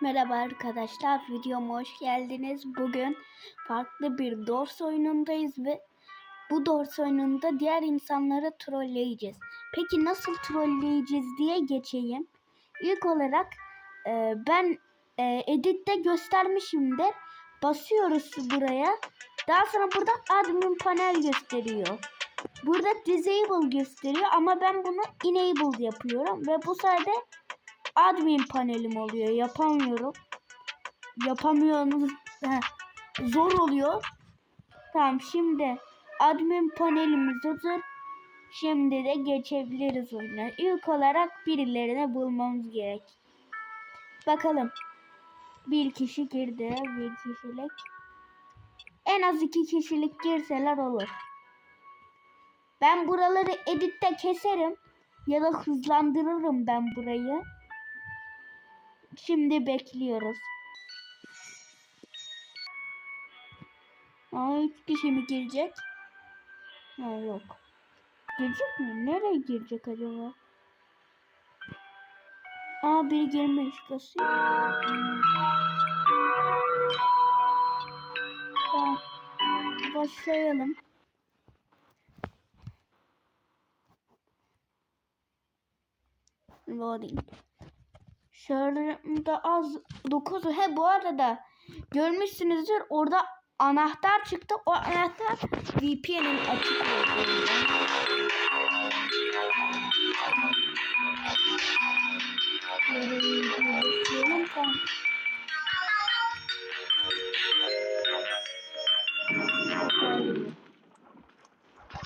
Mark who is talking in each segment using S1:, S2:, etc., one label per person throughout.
S1: Merhaba arkadaşlar, videoma hoş geldiniz. Bugün farklı bir Dors oyunundayız ve bu Dors oyununda diğer insanları trolleyeceğiz. Peki nasıl trolleyeceğiz diye geçeyim. İlk olarak e, ben e, editte göstermişimdir. Basıyoruz buraya. Daha sonra burada admin panel gösteriyor. Burada disable gösteriyor ama ben bunu enable yapıyorum ve bu sayede admin panelim oluyor. Yapamıyorum. Yapamıyorsunuz. Heh, Zor oluyor. Tamam şimdi admin panelimiz hazır. Şimdi de geçebiliriz oyuna. İlk olarak birilerini bulmamız gerek. Bakalım. Bir kişi girdi. Bir kişilik. En az iki kişilik girseler olur. Ben buraları editte keserim. Ya da hızlandırırım ben burayı. Şimdi bekliyoruz. Aa, üç kişi mi girecek? Ha, yok. Girecek mi? Nereye girecek acaba? Aa biri girmiş kasıyor. Başlayalım. Loading. Şurada az 9 he bu arada görmüşsünüzdür orada anahtar çıktı. O anahtar VPN'in açık.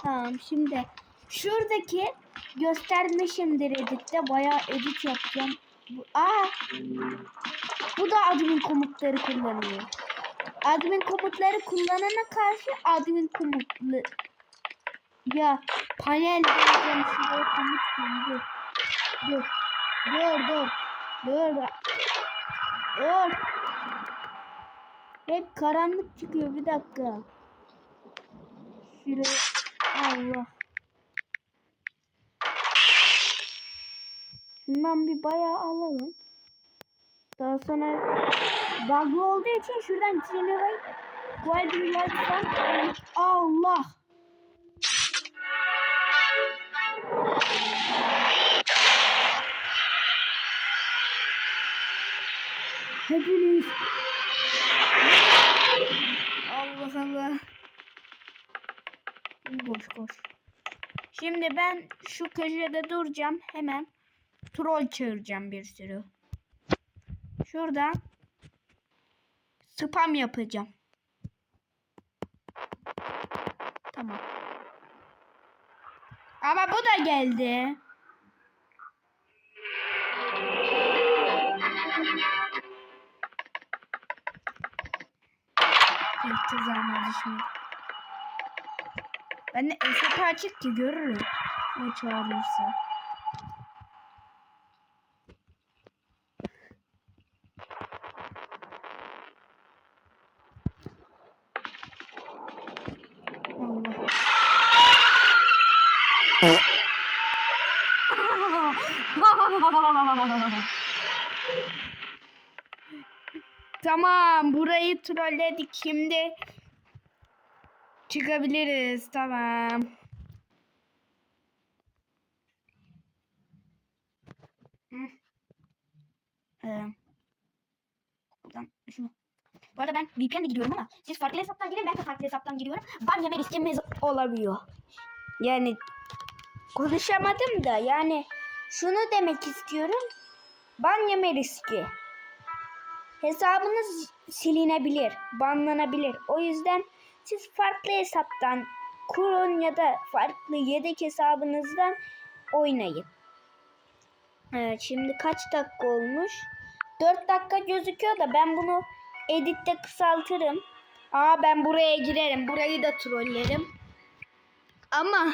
S1: Tamam şimdi şuradaki göstermişimdir editte bayağı edit yapacağım. Bu, aa, bu da admin komutları kullanıyor. Admin komutları kullanana karşı admin komutlu. Ya panel diyeceğim şuraya komut dur dur dur dur dur. Dur. Hep karanlık çıkıyor bir dakika. Şuraya Allah Şundan bir bayağı alalım. Daha sonra bug'lı olduğu için şuradan Guiding Light'tan Allah! Hepiniz Allah Allah. Koş koş. Şimdi ben şu köşede duracağım hemen troll çağıracağım bir sürü. Şuradan spam yapacağım. Tamam. Ama bu da geldi. Yapacağız ama şimdi. Ben de SAP açık ki görürüm. O çağırırsa. Allah. tamam burayı trolledik şimdi çıkabiliriz tamam. Ee. Bu arada ben VPN'le gidiyorum ama siz farklı hesaptan girin ben de farklı hesaptan giriyorum. Ban yeme riskimiz olabiliyor. Yani konuşamadım da yani şunu demek istiyorum. Ban yeme riski. Hesabınız silinebilir, banlanabilir. O yüzden siz farklı hesaptan kurun ya da farklı yedek hesabınızdan oynayın. Evet şimdi kaç dakika olmuş? 4 dakika gözüküyor da ben bunu editte kısaltırım. Aa ben buraya girerim. Burayı da trollerim. Ama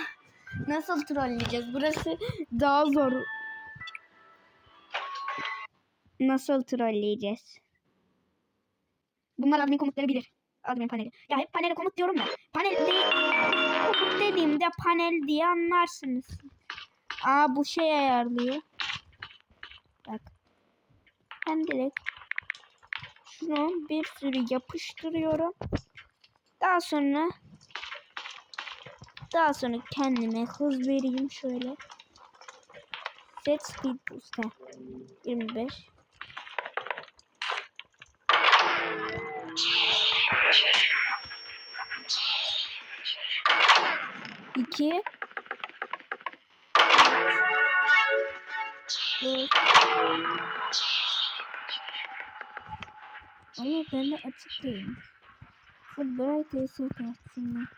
S1: nasıl trolleyeceğiz? Burası daha zor. Nasıl trolleyeceğiz? Bunlar admin komutları bilir. Admin paneli. Ya hep panele komut diyorum da. Panel değil. Komut dediğimde panel diye anlarsınız. Aa bu şey ayarlıyor. Bak. Hem direkt şunu bir sürü yapıştırıyorum. Daha sonra daha sonra kendime hız vereyim şöyle. Set speed boost. 25. İki. Dört. Ama ben de açık değilim. Fulbright resim kartısından.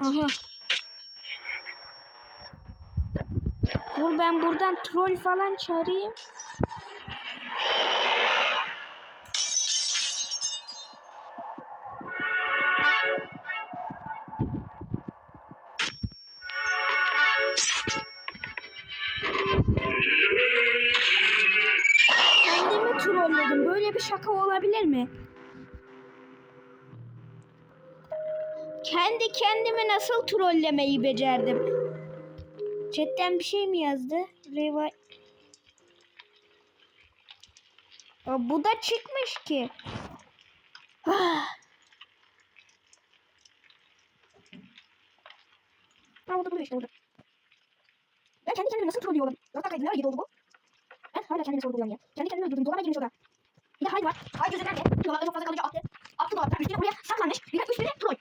S1: Aha. Dur ben buradan troll falan çağırayım. Kendimi trolledim. Böyle bir şaka olabilir mi? Kendi kendimi nasıl trollemeyi becerdim? Chatten bir şey mi yazdı? Revive... Aa, bu da çıkmış ki. Ah. Duruyor işte burada. Ben kendi kendime nasıl trollüyorum? Dört dakikaydı ne ara yedi oldu bu? Ben hala kendimi sorguluyorum ya. Kendi kendime öldürdüm. Dolaba girmiş orada. Bir Hay var. Hay gözü nerede? Dolapta çok fazla kalınca attı. Attı dolaptan. Üstüne buraya saklanmış. Bir de üstüne troll.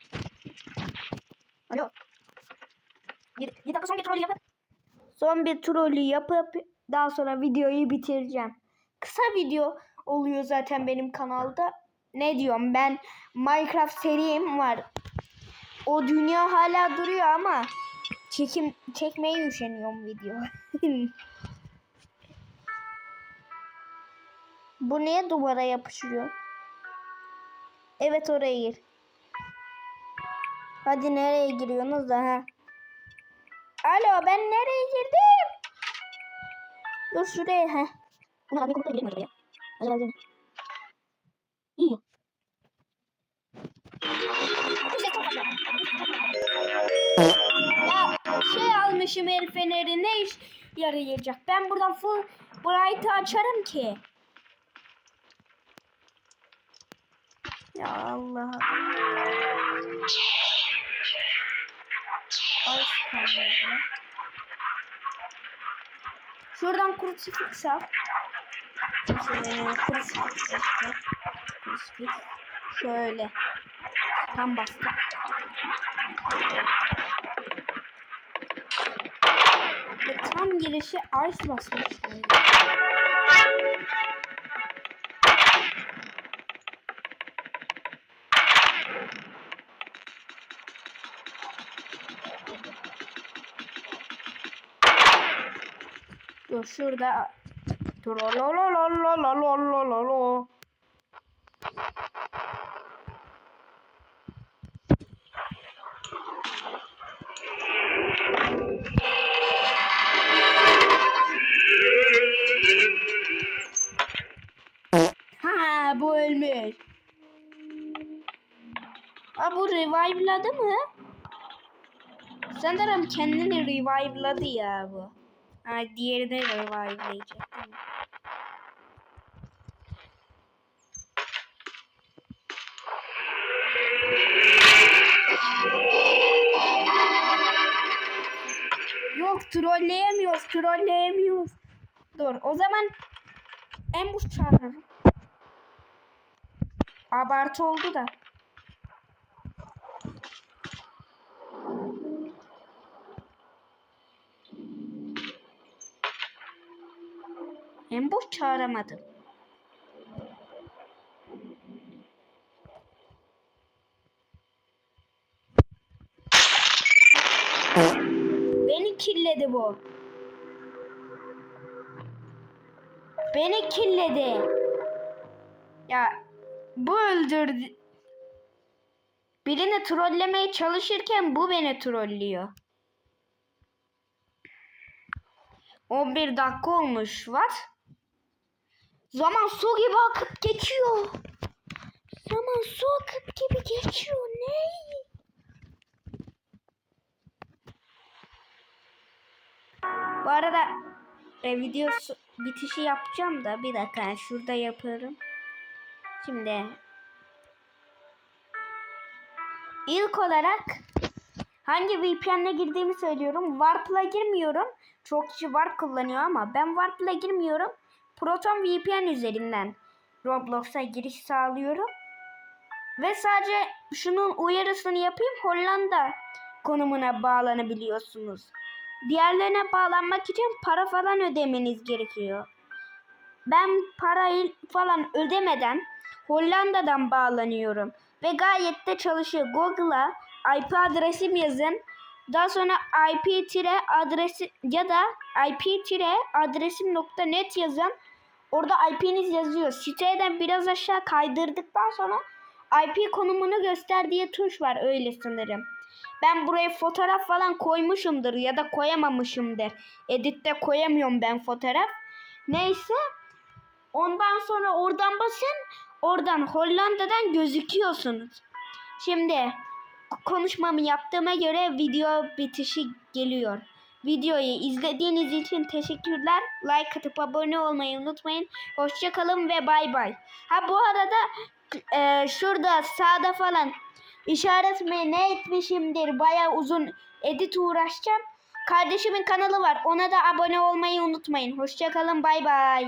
S1: Alo. 7 dakika son bir troll yapıp. Son bir trolü yapıp daha sonra videoyu bitireceğim. Kısa video oluyor zaten benim kanalda. Ne diyorum ben Minecraft serim var. O dünya hala duruyor ama çekim çekmeye üşeniyorum video. Bu niye duvara yapışıyor? Evet oraya gir. Hadi nereye giriyorsunuz da ha? Alo ben nereye girdim? Dur şuraya ha. Bunlar abi komutla gidelim acaba ya? Acaba güzel. Ya şey almışım el feneri ne iş yarayacak? Ben buradan full bright'ı açarım ki. Ya Allah. Ay sıkılmadı. Şuradan crucifix al. Şöyle crucifix işte. Crucifix. Şöyle. Tam bastık. Ve tam girişe ice basmış. Dur şurada. Trololololololololo. Ha bu ölmüş. Aa bu revive'ladı mı? Sanırım kendini revive'ladı ya bu. Ha diğeri de revive'layacak. Yok trolleyemiyoruz, trolleyemiyoruz. Dur o zaman ambush çağırırım. Abartı oldu da. Ambush çağıramadım. Beni killedi bu. Beni killedi. Ya bu öldürdü. Birini trollemeye çalışırken bu beni trollüyor. 11 dakika olmuş. What? Zaman su gibi akıp geçiyor. Zaman su akıp gibi geçiyor. Ne? Bu arada e, video bitişi yapacağım da bir dakika yani şurada yaparım. Şimdi ilk olarak hangi VPN'e girdiğimi söylüyorum. Warp'la girmiyorum. Çok kişi Warp kullanıyor ama ben Warp'la girmiyorum. Proton VPN üzerinden Roblox'a giriş sağlıyorum. Ve sadece şunun uyarısını yapayım. Hollanda konumuna bağlanabiliyorsunuz. Diğerlerine bağlanmak için para falan ödemeniz gerekiyor. Ben parayı falan ödemeden Hollanda'dan bağlanıyorum. Ve gayet de çalışıyor. Google'a IP adresim yazın. Daha sonra IP tire adresi ya da IP tire adresim.net yazın. Orada IP'niz yazıyor. Siteden biraz aşağı kaydırdıktan sonra IP konumunu göster diye tuş var öyle sanırım. Ben buraya fotoğraf falan koymuşumdur ya da koyamamışımdır. Editte koyamıyorum ben fotoğraf. Neyse. Ondan sonra oradan basın. Oradan Hollanda'dan gözüküyorsunuz. Şimdi konuşmamı yaptığıma göre video bitişi geliyor. Videoyu izlediğiniz için teşekkürler. Like atıp abone olmayı unutmayın. Hoşçakalın ve bay bay. Ha bu arada e, şurada sağda falan işaretimi ne etmişimdir. Baya uzun edit uğraşacağım. Kardeşimin kanalı var. Ona da abone olmayı unutmayın. Hoşçakalın. Bay bay.